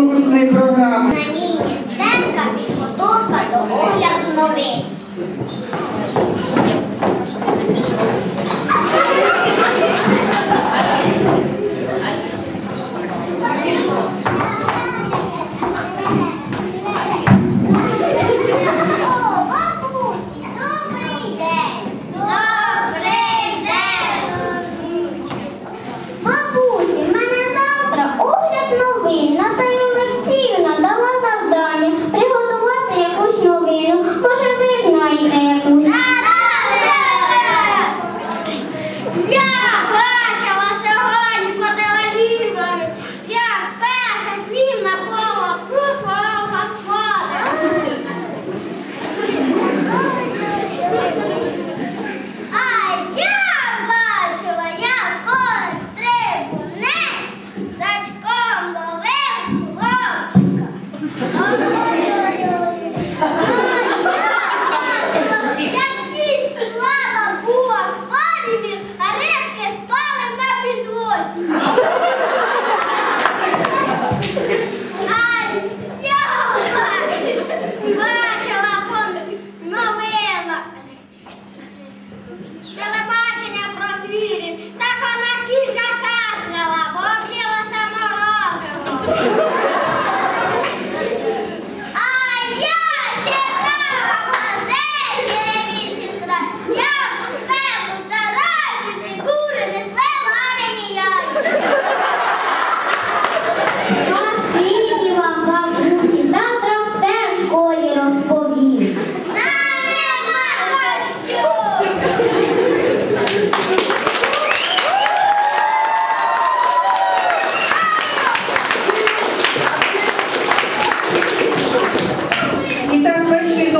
конкурсної програми. На ній сценка підготовка до огляду новин.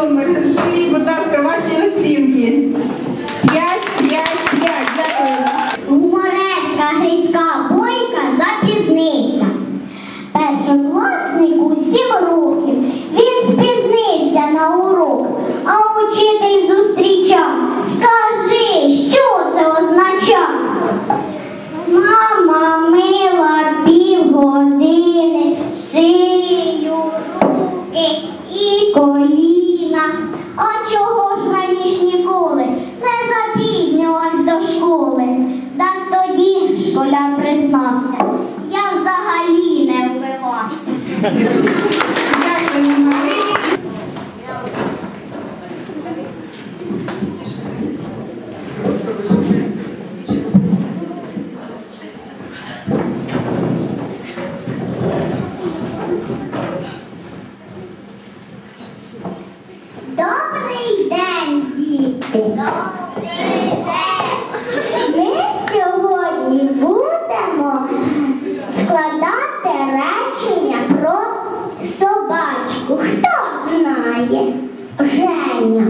Антон Микашвілі. Будь ласка, ваші оцінки. П'ять, п'ять, п'ять. Дякую. Горецька Грицька бойка запізнився. Першокласник усіх років. Він спізнився на урок, а учитель зустрів. Добрий день, діти! собачку хто знає? Женя.